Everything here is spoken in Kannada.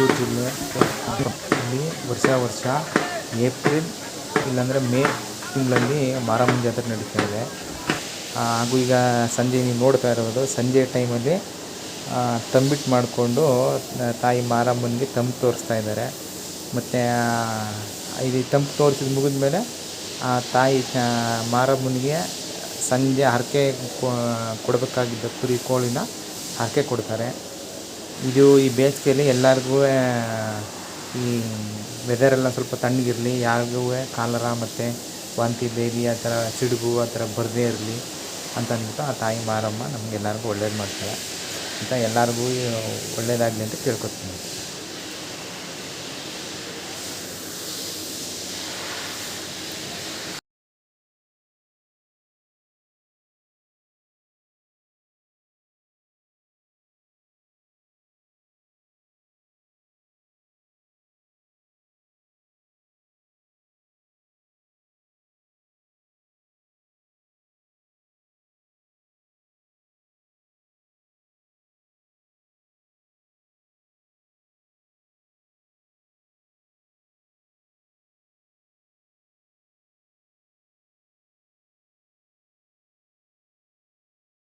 ರಾಯಚೂರು ಇಲ್ಲಿ ವರ್ಷ ವರ್ಷ ಏಪ್ರಿಲ್ ಇಲ್ಲಾಂದರೆ ಮೇ ತಿಂಗಳಲ್ಲಿ ಮಾರಮ್ಮನ ಜಾತ್ರೆ ನಡೀತಾ ಇದೆ. ಹಾಗೂ ಈಗ ಸಂಜೆ ನೀವು ನೋಡ್ತಾ ಇರೋದು ಸಂಜೆ ಟೈಮಲ್ಲಿ ತಂಬಿಟ್ಟು ಮಾಡಿಕೊಂಡು ತಾಯಿ ಮಾರಮ್ಮನಿಗೆ ತಂಪು ತೋರಿಸ್ತಾ ಇದ್ದಾರೆ. ಮತ್ತು ಇದು ತಂಪು ತೋರಿಸಿದ ಮುಗಿದ ಮೇಲೆ, ಆ, ತಾಯಿ ಮಾರಮ್ಮನಿಗೆ ಸಂಜೆ ಹರಕೆ ಕೊಡಬೇಕಾಗಿದ್ದ ಕುರಿ ಕೋಳಿನ ಹರಕೆ ಕೊಡ್ತಾರೆ. ಇದು ಈ ಬೇಸಿಗೆಯಲ್ಲಿ ಎಲ್ಲರಿಗೂ ಈ ವೆದರೆಲ್ಲ ಸ್ವಲ್ಪ ತಣ್ಣಗಿರಲಿ, ಯಾರಿಗೂ ಕಾಲರ ಮತ್ತು ವಾಂತಿ ಬೇಬಿ ಆ ಥರ ಸಿಡುಬು, ಆ ಥರ ಬರದೇ ಇರಲಿ ಅಂತ ಅಂದ್ಬಿಟ್ಟು ಆ ತಾಯಿ ಮಾರಮ್ಮ ನಮಗೆಲ್ಲರಿಗೂ ಒಳ್ಳೇದು ಮಾಡ್ತಾಳೆ ಅಂತ ಎಲ್ಲರಿಗೂ ಒಳ್ಳೇದಾಗಲಿ ಅಂತ ಕೇಳ್ಕೊತೀನಿ.